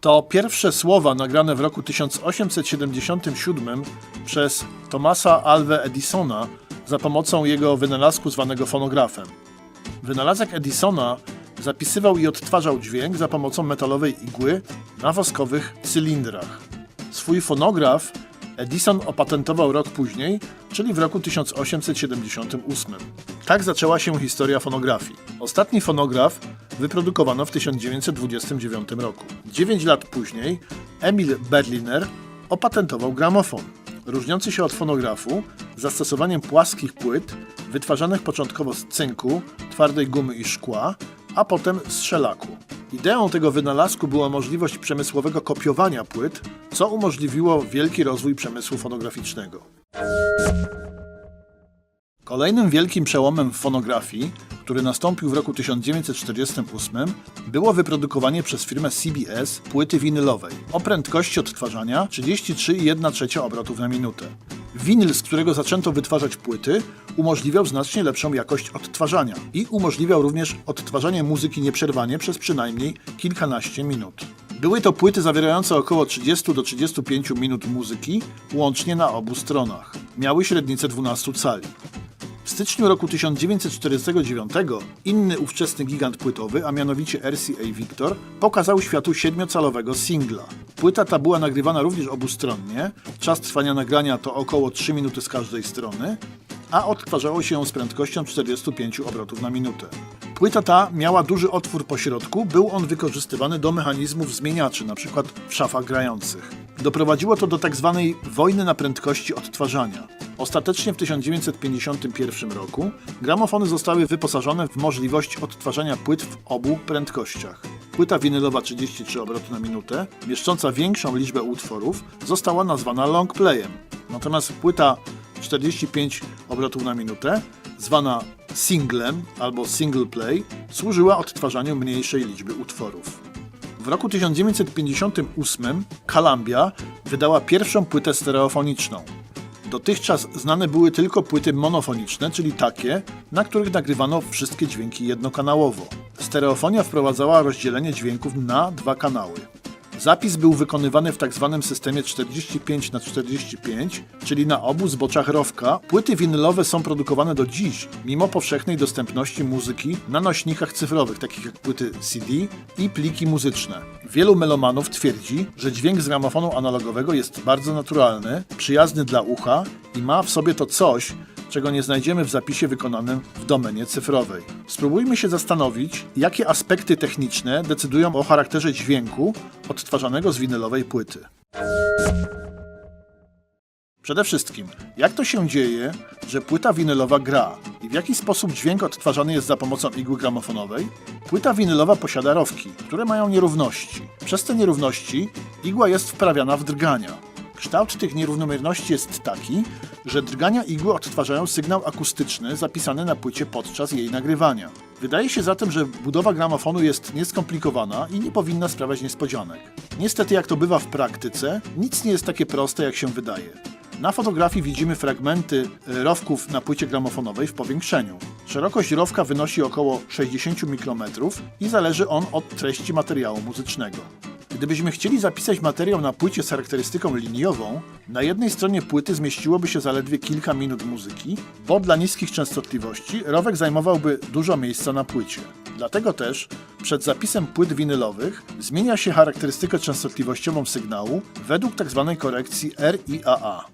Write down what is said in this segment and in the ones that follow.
To pierwsze słowa nagrane w roku 1877 przez Thomasa Alva Edisona za pomocą jego wynalazku zwanego fonografem. Wynalazek Edisona zapisywał i odtwarzał dźwięk za pomocą metalowej igły na woskowych cylindrach. Swój fonograf Edison opatentował rok później, czyli w roku 1878. Tak zaczęła się historia fonografii. Ostatni fonograf wyprodukowano w 1929 roku. 9 lat później Emil Berliner opatentował gramofon, różniący się od fonografu zastosowaniem płaskich płyt wytwarzanych początkowo z cynku, twardej gumy i szkła, a potem z szelaku. Ideą tego wynalazku była możliwość przemysłowego kopiowania płyt, co umożliwiło wielki rozwój przemysłu fonograficznego. Kolejnym wielkim przełomem w fonografii, który nastąpił w roku 1948, było wyprodukowanie przez firmę CBS płyty winylowej o prędkości odtwarzania 33,1 trzecia obrotów na minutę. Winyl, z którego zaczęto wytwarzać płyty, umożliwiał znacznie lepszą jakość odtwarzania i umożliwiał również odtwarzanie muzyki nieprzerwanie przez przynajmniej kilkanaście minut. Były to płyty zawierające około 30 do 35 minut muzyki, łącznie na obu stronach. Miały średnicę 12 cali. W styczniu roku 1949 inny ówczesny gigant płytowy, a mianowicie RCA Victor, pokazał światu siedmiocalowego singla. Płyta ta była nagrywana również obustronnie, czas trwania nagrania to około 3 minuty z każdej strony, a odtwarzało się ją z prędkością 45 obrotów na minutę. Płyta ta miała duży otwór po środku, był on wykorzystywany do mechanizmów zmieniaczy, np. w szafach grających. Doprowadziło to do tzw. wojny na prędkości odtwarzania. Ostatecznie w 1951 roku gramofony zostały wyposażone w możliwość odtwarzania płyt w obu prędkościach. Płyta winylowa 33 obroty na minutę, mieszcząca większą liczbę utworów, została nazwana longplayem. Natomiast płyta 45 obrotów na minutę, zwana singlem albo single play, służyła odtwarzaniu mniejszej liczby utworów. W roku 1958 Columbia wydała pierwszą płytę stereofoniczną. Dotychczas znane były tylko płyty monofoniczne, czyli takie, na których nagrywano wszystkie dźwięki jednokanałowo. Stereofonia wprowadzała rozdzielenie dźwięków na dwa kanały. Zapis był wykonywany w tzw. systemie 45 na 45, czyli na obu zboczach rowka. Płyty winylowe są produkowane do dziś, mimo powszechnej dostępności muzyki na nośnikach cyfrowych, takich jak płyty CD i pliki muzyczne. Wielu melomanów twierdzi, że dźwięk z gramofonu analogowego jest bardzo naturalny, przyjazny dla ucha i ma w sobie to coś, czego nie znajdziemy w zapisie wykonanym w domenie cyfrowej. Spróbujmy się zastanowić, jakie aspekty techniczne decydują o charakterze dźwięku odtwarzanego z winylowej płyty. Przede wszystkim, jak to się dzieje, że płyta winylowa gra i w jaki sposób dźwięk odtwarzany jest za pomocą igły gramofonowej? Płyta winylowa posiada rowki, które mają nierówności. Przez te nierówności igła jest wprawiana w drgania. Kształt tych nierównomierności jest taki, że drgania igły odtwarzają sygnał akustyczny zapisany na płycie podczas jej nagrywania. Wydaje się zatem, że budowa gramofonu jest nieskomplikowana i nie powinna sprawiać niespodzianek. Niestety, jak to bywa w praktyce, nic nie jest takie proste, jak się wydaje. Na fotografii widzimy fragmenty rowków na płycie gramofonowej w powiększeniu. Szerokość rowka wynosi około 60 mikrometrów i zależy on od treści materiału muzycznego. Gdybyśmy chcieli zapisać materiał na płycie z charakterystyką liniową, na jednej stronie płyty zmieściłoby się zaledwie kilka minut muzyki, bo dla niskich częstotliwości rowek zajmowałby dużo miejsca na płycie. Dlatego też przed zapisem płyt winylowych zmienia się charakterystykę częstotliwościową sygnału według tzw. korekcji RIAA.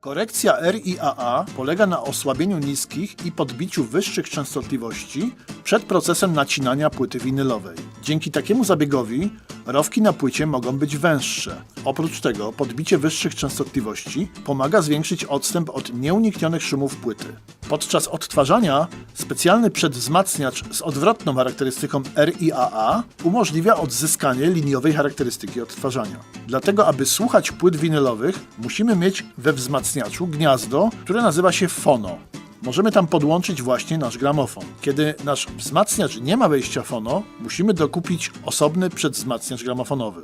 Korekcja RIAA polega na osłabieniu niskich i podbiciu wyższych częstotliwości przed procesem nacinania płyty winylowej. Dzięki takiemu zabiegowi rowki na płycie mogą być węższe. Oprócz tego podbicie wyższych częstotliwości pomaga zwiększyć odstęp od nieuniknionych szumów płyty. Podczas odtwarzania specjalny przedwzmacniacz z odwrotną charakterystyką RIAA umożliwia odzyskanie liniowej charakterystyki odtwarzania. Dlatego, aby słuchać płyt winylowych, musimy mieć we wzmacniaczu gniazdo, które nazywa się fono. Możemy tam podłączyć właśnie nasz gramofon. Kiedy nasz wzmacniacz nie ma wejścia fono, musimy dokupić osobny przedwzmacniacz gramofonowy.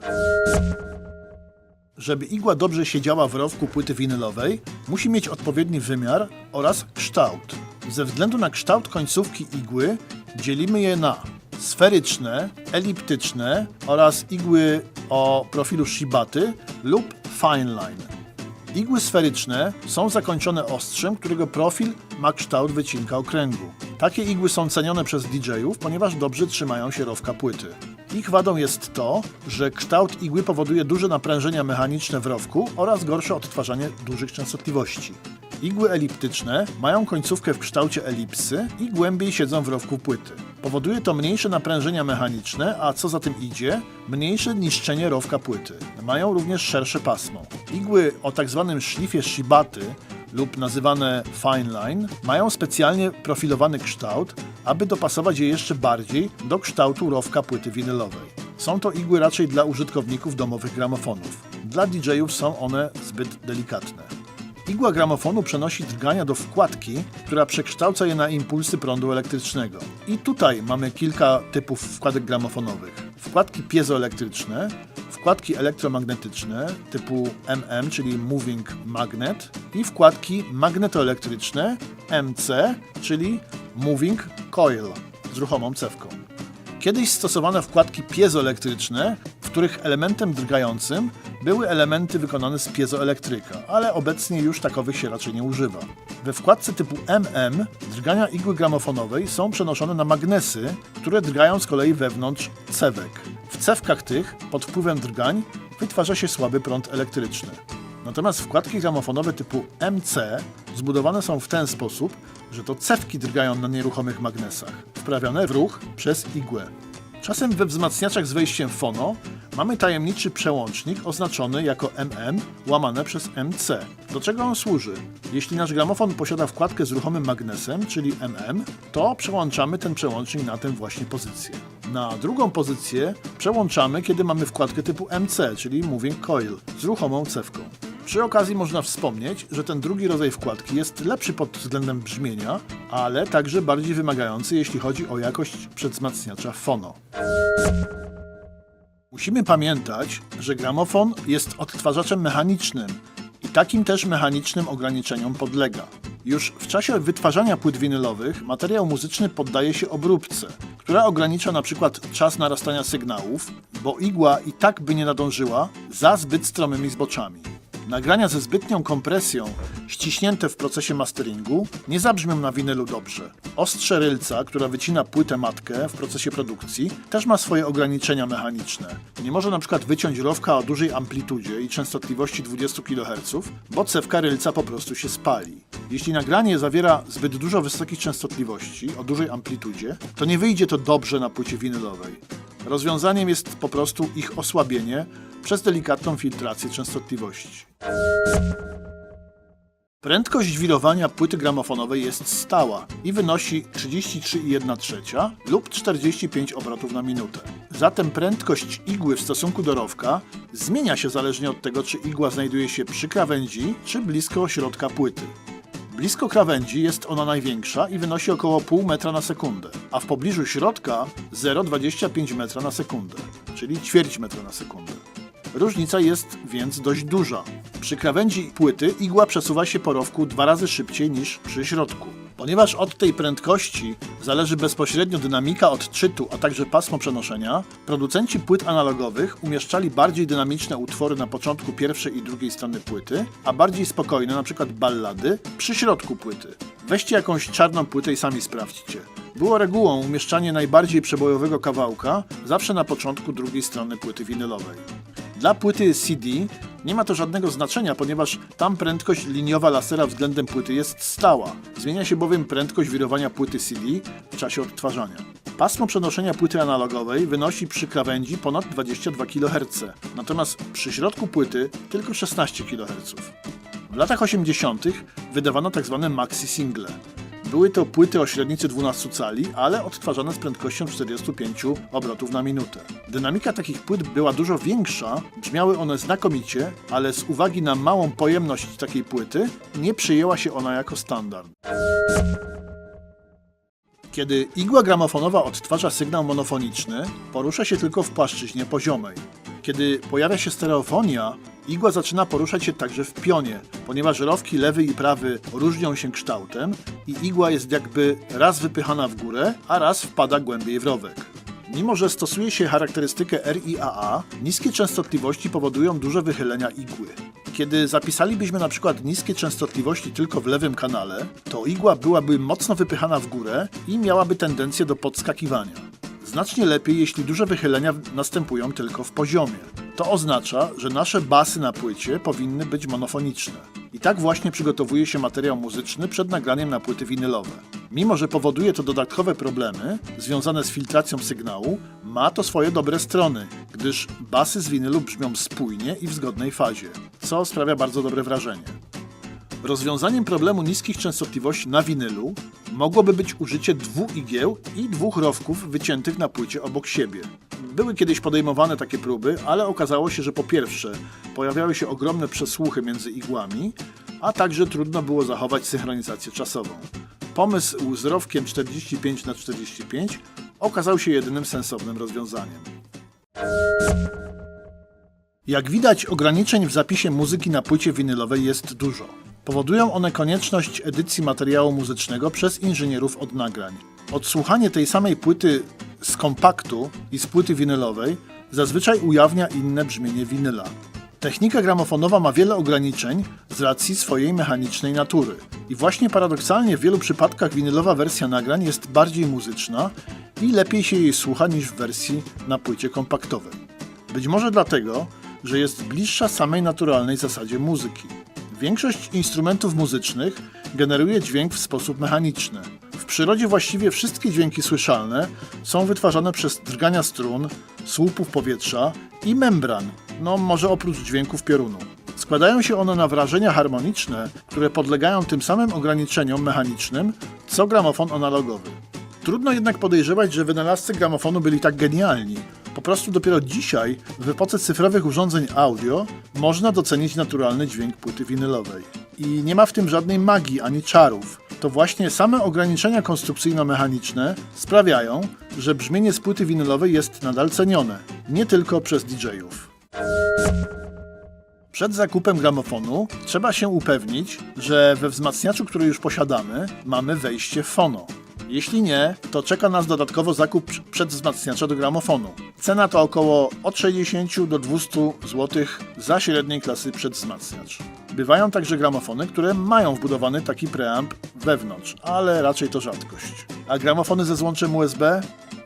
Żeby igła dobrze siedziała w rowku płyty winylowej, musi mieć odpowiedni wymiar oraz kształt. Ze względu na kształt końcówki igły, Dzielimy je na sferyczne, eliptyczne oraz igły o profilu Shibaty lub fine line. Igły sferyczne są zakończone ostrzem, którego profil ma kształt wycinka okręgu. Takie igły są cenione przez DJ-ów, ponieważ dobrze trzymają się rowka płyty. Ich wadą jest to, że kształt igły powoduje duże naprężenia mechaniczne w rowku oraz gorsze odtwarzanie dużych częstotliwości. Igły eliptyczne mają końcówkę w kształcie elipsy i głębiej siedzą w rowku płyty. Powoduje to mniejsze naprężenia mechaniczne, a co za tym idzie, mniejsze niszczenie rowka płyty. Mają również szersze pasmo. Igły o tak zwanym szlifie Shibaty lub nazywane fine line mają specjalnie profilowany kształt, aby dopasować je jeszcze bardziej do kształtu rowka płyty winylowej. Są to igły raczej dla użytkowników domowych gramofonów. Dla DJ-ów są one zbyt delikatne. Igła gramofonu przenosi drgania do wkładki, która przekształca je na impulsy prądu elektrycznego. I tutaj mamy kilka typów wkładek gramofonowych. Wkładki piezoelektryczne, wkładki elektromagnetyczne typu MM, czyli Moving Magnet i wkładki magnetoelektryczne MC, czyli Moving Coil z ruchomą cewką. Kiedyś stosowano wkładki piezoelektryczne, w których elementem drgającym były elementy wykonane z piezoelektryka, ale obecnie już takowych się raczej nie używa. We wkładce typu MM drgania igły gramofonowej są przenoszone na magnesy, które drgają z kolei wewnątrz cewek. W cewkach tych, pod wpływem drgań, wytwarza się słaby prąd elektryczny. Natomiast wkładki gramofonowe typu MC zbudowane są w ten sposób, że to cewki drgają na nieruchomych magnesach, wprawione w ruch przez igłę. Czasem we wzmacniaczach z wejściem fono mamy tajemniczy przełącznik oznaczony jako MM łamane przez MC. Do czego on służy? Jeśli nasz gramofon posiada wkładkę z ruchomym magnesem, czyli MM, to przełączamy ten przełącznik na tę właśnie pozycję. Na drugą pozycję przełączamy, kiedy mamy wkładkę typu MC, czyli Moving Coil, z ruchomą cewką. Przy okazji można wspomnieć, że ten drugi rodzaj wkładki jest lepszy pod względem brzmienia, ale także bardziej wymagający, jeśli chodzi o jakość przedwzmacniacza fono. Musimy pamiętać, że gramofon jest odtwarzaczem mechanicznym i takim też mechanicznym ograniczeniom podlega. Już w czasie wytwarzania płyt winylowych materiał muzyczny poddaje się obróbce, która ogranicza na przykład czas narastania sygnałów, bo igła i tak by nie nadążyła za zbyt stromymi zboczami. Nagrania ze zbytnią kompresją, ściśnięte w procesie masteringu, nie zabrzmią na winylu dobrze. Ostrze rylca, która wycina płytę matkę w procesie produkcji, też ma swoje ograniczenia mechaniczne. Nie może na przykład wyciąć rowka o dużej amplitudzie i częstotliwości 20 kHz, bo cewka rylca po prostu się spali. Jeśli nagranie zawiera zbyt dużo wysokich częstotliwości o dużej amplitudzie, to nie wyjdzie to dobrze na płycie winylowej. Rozwiązaniem jest po prostu ich osłabienie przez delikatną filtrację częstotliwości. Prędkość wirowania płyty gramofonowej jest stała i wynosi 33,1 trzecia lub 45 obrotów na minutę. Zatem prędkość igły w stosunku do rowka zmienia się zależnie od tego, czy igła znajduje się przy krawędzi, czy blisko środka płyty. Blisko krawędzi jest ona największa i wynosi około pół metra na sekundę, a w pobliżu środka 0,25 metra na sekundę, czyli ćwierć metra na sekundę. Różnica jest więc dość duża. Przy krawędzi płyty igła przesuwa się po rowku dwa razy szybciej niż przy środku. Ponieważ od tej prędkości zależy bezpośrednio dynamika odczytu, a także pasmo przenoszenia, producenci płyt analogowych umieszczali bardziej dynamiczne utwory na początku pierwszej i drugiej strony płyty, a bardziej spokojne, np. ballady, przy środku płyty. Weźcie jakąś czarną płytę i sami sprawdźcie. Było regułą umieszczanie najbardziej przebojowego kawałka zawsze na początku drugiej strony płyty winylowej. Dla płyty CD nie ma to żadnego znaczenia, ponieważ tam prędkość liniowa lasera względem płyty jest stała. Zmienia się bowiem prędkość wirowania płyty CD w czasie odtwarzania. Pasmo przenoszenia płyty analogowej wynosi przy krawędzi ponad 22 kHz, natomiast przy środku płyty tylko 16 kHz. W latach 80. wydawano tzw. maxi single. Były to płyty o średnicy 12 cali, ale odtwarzane z prędkością 45 obrotów na minutę. Dynamika takich płyt była dużo większa, brzmiały one znakomicie, ale z uwagi na małą pojemność takiej płyty nie przyjęła się ona jako standard. Kiedy igła gramofonowa odtwarza sygnał monofoniczny, porusza się tylko w płaszczyźnie poziomej. Kiedy pojawia się stereofonia, Igła zaczyna poruszać się także w pionie, ponieważ rowki lewy i prawy różnią się kształtem i igła jest jakby raz wypychana w górę, a raz wpada głębiej w rowek. Mimo, że stosuje się charakterystykę RIAA, niskie częstotliwości powodują duże wychylenia igły. Kiedy zapisalibyśmy na przykład niskie częstotliwości tylko w lewym kanale, to igła byłaby mocno wypychana w górę i miałaby tendencję do podskakiwania. Znacznie lepiej, jeśli duże wychylenia następują tylko w poziomie. To oznacza, że nasze basy na płycie powinny być monofoniczne. I tak właśnie przygotowuje się materiał muzyczny przed nagraniem na płyty winylowe. Mimo, że powoduje to dodatkowe problemy związane z filtracją sygnału, ma to swoje dobre strony, gdyż basy z winylu brzmią spójnie i w zgodnej fazie, co sprawia bardzo dobre wrażenie. Rozwiązaniem problemu niskich częstotliwości na winylu mogłoby być użycie dwóch igieł i dwóch rowków wyciętych na płycie obok siebie. Były kiedyś podejmowane takie próby, ale okazało się, że po pierwsze pojawiały się ogromne przesłuchy między igłami, a także trudno było zachować synchronizację czasową. Pomysł z rowkiem 45 na 45 okazał się jedynym sensownym rozwiązaniem. Jak widać, ograniczeń w zapisie muzyki na płycie winylowej jest dużo. Powodują one konieczność edycji materiału muzycznego przez inżynierów od nagrań. Odsłuchanie tej samej płyty z kompaktu i z płyty winylowej zazwyczaj ujawnia inne brzmienie winyla. Technika gramofonowa ma wiele ograniczeń z racji swojej mechanicznej natury. I właśnie paradoksalnie w wielu przypadkach winylowa wersja nagrań jest bardziej muzyczna i lepiej się jej słucha niż w wersji na płycie kompaktowej. Być może dlatego, że jest bliższa samej naturalnej zasadzie muzyki. Większość instrumentów muzycznych generuje dźwięk w sposób mechaniczny. W przyrodzie właściwie wszystkie dźwięki słyszalne są wytwarzane przez drgania strun, słupów powietrza i membran, no może oprócz dźwięków piorunu. Składają się one na wrażenia harmoniczne, które podlegają tym samym ograniczeniom mechanicznym, co gramofon analogowy. Trudno jednak podejrzewać, że wynalazcy gramofonu byli tak genialni. Po prostu dopiero dzisiaj, w epoce cyfrowych urządzeń audio, można docenić naturalny dźwięk płyty winylowej. I nie ma w tym żadnej magii ani czarów. To właśnie same ograniczenia konstrukcyjno-mechaniczne sprawiają, że brzmienie z płyty winylowej jest nadal cenione, nie tylko przez DJ-ów. Przed zakupem gramofonu trzeba się upewnić, że we wzmacniaczu, który już posiadamy, mamy wejście fono. Jeśli nie, to czeka nas dodatkowo zakup przedwzmacniacza do gramofonu. Cena to około od 60 do 200 zł za średniej klasy przedwzmacniacz. Bywają także gramofony, które mają wbudowany taki preamp wewnątrz, ale raczej to rzadkość. A gramofony ze złączem USB?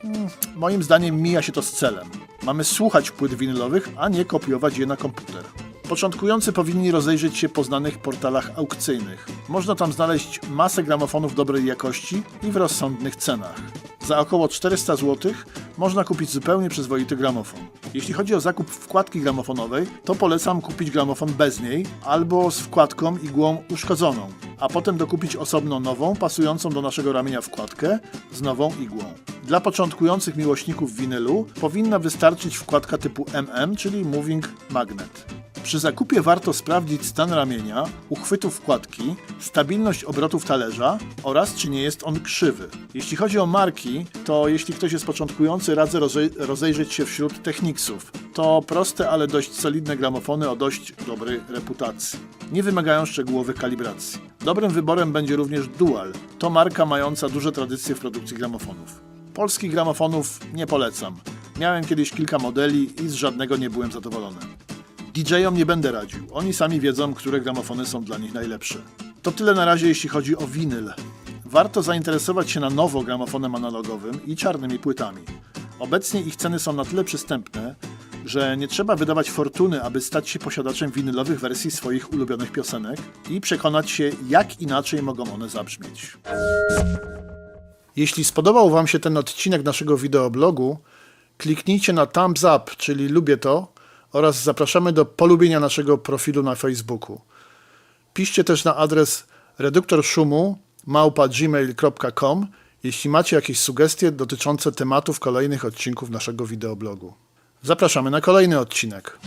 Mm, Moim zdaniem mija się to z celem. Mamy słuchać płyt winylowych, a nie kopiować je na komputer. Początkujący powinni rozejrzeć się po znanych portalach aukcyjnych. Można tam znaleźć masę gramofonów dobrej jakości i w rozsądnych cenach. Za około 400 zł można kupić zupełnie przyzwoity gramofon. Jeśli chodzi o zakup wkładki gramofonowej, to polecam kupić gramofon bez niej albo z wkładką igłą uszkodzoną, a potem dokupić osobno nową, pasującą do naszego ramienia wkładkę z nową igłą. Dla początkujących miłośników winylu powinna wystarczyć wkładka typu MM, czyli Moving Magnet. Przy zakupie warto sprawdzić stan ramienia, uchwytu wkładki, stabilność obrotów talerza oraz czy nie jest on krzywy. Jeśli chodzi o marki, to jeśli ktoś jest początkujący, radzę roze- rozejrzeć się wśród Technicsów. To proste, ale dość solidne gramofony o dość dobrej reputacji. Nie wymagają szczegółowych kalibracji. Dobrym wyborem będzie również Dual. To marka mająca duże tradycje w produkcji gramofonów. Polskich gramofonów nie polecam. Miałem kiedyś kilka modeli i z żadnego nie byłem zadowolony. DJ-om nie będę radził. Oni sami wiedzą, które gramofony są dla nich najlepsze. To tyle na razie, jeśli chodzi o winyl. Warto zainteresować się na nowo gramofonem analogowym i czarnymi płytami. Obecnie ich ceny są na tyle przystępne, że nie trzeba wydawać fortuny, aby stać się posiadaczem winylowych wersji swoich ulubionych piosenek i przekonać się, jak inaczej mogą one zabrzmieć. Jeśli spodobał Wam się ten odcinek naszego wideoblogu, kliknijcie na thumbs up, czyli lubię to, oraz zapraszamy do polubienia naszego profilu na Facebooku. Piszcie też na adres reduktor jeśli macie jakieś sugestie dotyczące tematów kolejnych odcinków naszego wideoblogu. Zapraszamy na kolejny odcinek.